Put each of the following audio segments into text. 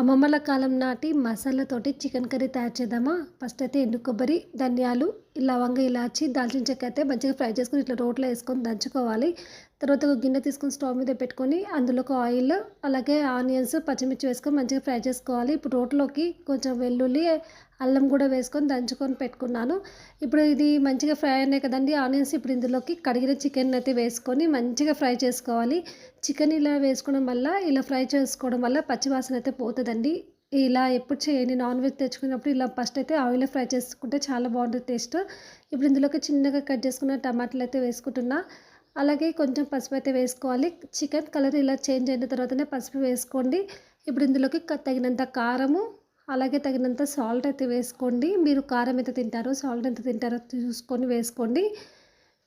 అమ్మమ్మల కాలం నాటి మసాలాతోటి chicken curry తయారు చేద్దామా? ఫస్ట్ అయితే ఎండు కొబ్బరి ధనియాలు లవంగ ఇలాచి దాల్చిన చెక్క అయితే మంచిగా ఫ్రై చేసుకొని ఇట్లా రోట్లో వేసుకొని దంచుకోవాలి. తర్వాత ఒక గిన్నె తీసుకొని స్టవ్ మీద పెట్టుకొని అందులోకి ఆయిల్ అలాగే ఆనియన్స్ పచ్చిమిర్చి వేసుకొని మంచిగా ఫ్రై చేసుకోవాలి. ఇప్పుడు రోట్లోకి కొంచెం వెల్లుల్లి అల్లం కూడా వేసుకొని దంచుకొని పెట్టుకున్నాను. ఇప్పుడు ఇది మంచిగా ఫ్రై అయినాయి కదండి ఆనియన్స్ ఇప్పుడు ఇందులోకి కడిగిన చికెన్ అయితే వేసుకొని మంచిగా ఫ్రై చేసుకోవాలి. చికెన్ ఇలా వేసుకోవడం వల్ల ఇలా ఫ్రై చేసుకోవడం వల్ల పచ్చివాసన అయితే పోతుందండి. ఇలా ఎప్పుడు చేయండి నాన్ వెజ్ తెచ్చుకున్నప్పుడు ఇలా ఫస్ట్ అయితే ఆయిల్లో ఫ్రై చేసుకుంటే చాలా బాగుంటుంది టేస్ట్. ఇప్పుడు ఇందులోకి చిన్నగా కట్ చేసుకున్న టమాటాలు అయితే వేసుకుంటున్నా. అలాగే కొంచెం పసుపు అయితే వేసుకోవాలి. చికెన్ కలర్ ఇలా చేంజ్ అయిన తర్వాతనే పసుపు వేసుకోండి. ఇప్పుడు ఇందులోకి తగినంత కారము అలాగే తగినంత సాల్ట్ అయితే వేసుకోండి. మీరు కారం ఎంత తింటారో సాల్ట్ ఎంత తింటారో చూసుకొని వేసుకోండి.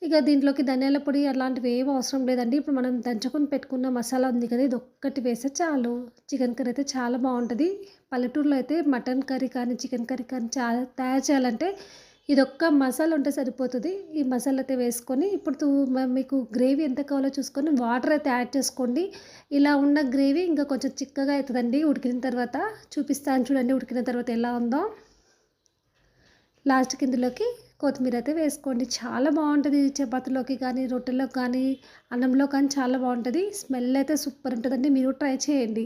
ఇక దీంట్లోకి ధనియాల పొడి అలాంటివి ఏం అవసరం లేదండి. ఇప్పుడు మనం దంచుకొని పెట్టుకున్న మసాలా ఉంది కదా ఇది ఒక్కటి వేస్తే చాలు. చికెన్ కర్రీ అయితే చాలా బాగుంటుంది. పల్లెటూరులో అయితే మటన్ కర్రీ కానీ చికెన్ కర్రీ కానీ చాలా తయారు చేయాలంటే ఇది ఒక్క మసాలా ఉంటే సరిపోతుంది. ఈ మసాలా అయితే వేసుకొని ఇప్పుడు మీకు గ్రేవీ ఎంత కావాలో చూసుకొని వాటర్ అయితే యాడ్ చేసుకోండి. ఇలా ఉన్న గ్రేవీ ఇంకా కొంచెం చిక్కగా అవుతుందండి ఉడికిన తర్వాత. చూపిస్తాను చూడండి ఉడికిన తర్వాత ఎలా ఉందో. లాస్ట్ కిందలోకి కొత్తిమీర అయితే వేసుకోండి. చాలా బాగుంటుంది చపాతీలోకి కానీ రొట్టెలోకి కానీ అన్నంలో కానీ చాలా బాగుంటుంది. స్మెల్ అయితే సూపర్ ఉంటుందండి. మీరు ట్రై చేయండి.